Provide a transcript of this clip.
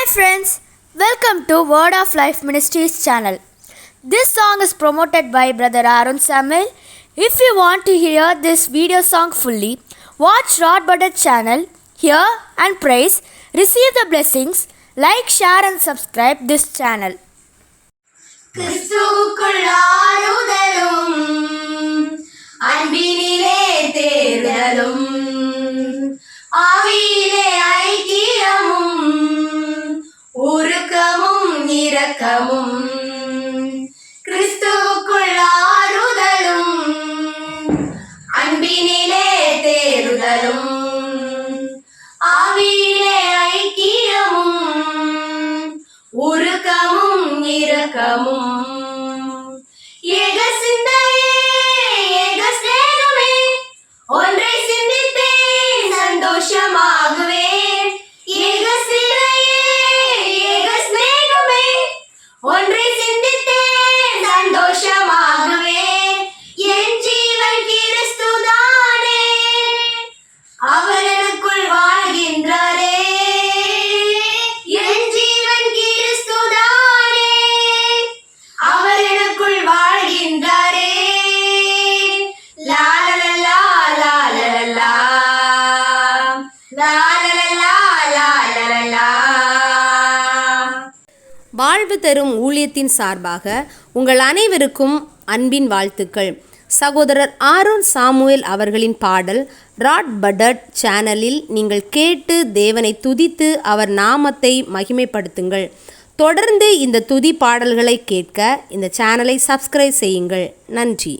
Hi friends, welcome to Word of Life Ministries channel. This song is promoted by Brother Aaron Samuel. If you want to hear this video song fully, watch Rod Butter channel, hear and praise, receive the blessings, like, share and subscribe this channel. கிறிஸ்துவுக்குள் ஆறுதலும் அன்பினிலே தேர்தலும் இரக்கமும் கிறிஸ்துவுக்குள் ஆறுதலும் அன்பினிலே தேறுதலும் ஆவியிலே ஐக்கியமும் உருக்கமும் இரக்கமும். ஏக சிந்தையே ஏக ஸ்நேகமே ஒன்றை சிந்தித்தே சந்தோஷமாகவே. ஒன்றை சிந்தித்தே சந்தோஷமாகவே. என் ஜீவன் கிறிஸ்துதானே அவர் எனக்குள் வாழ்கின்றாரே. என் ஜீவன் கிறிஸ்துதானே அவர் வாழ்கின்றாரே. லாலலா லாலலா லா வாழ்வு தரும் ஊழியத்தின் சார்பாக உங்கள் அனைவருக்கும் அன்பின் வாழ்த்துக்கள். சகோதரர் ஆரோன் சாமுவேல் அவர்களின் பாடல் ராட் படட் சேனலில் நீங்கள் கேட்டு தேவனை துதித்து அவர் நாமத்தை மகிமைப்படுத்துங்கள். தொடர்ந்து இந்த துதி பாடல்களை கேட்க இந்த சேனலை சப்ஸ்கிரைப் செய்யுங்கள். நன்றி.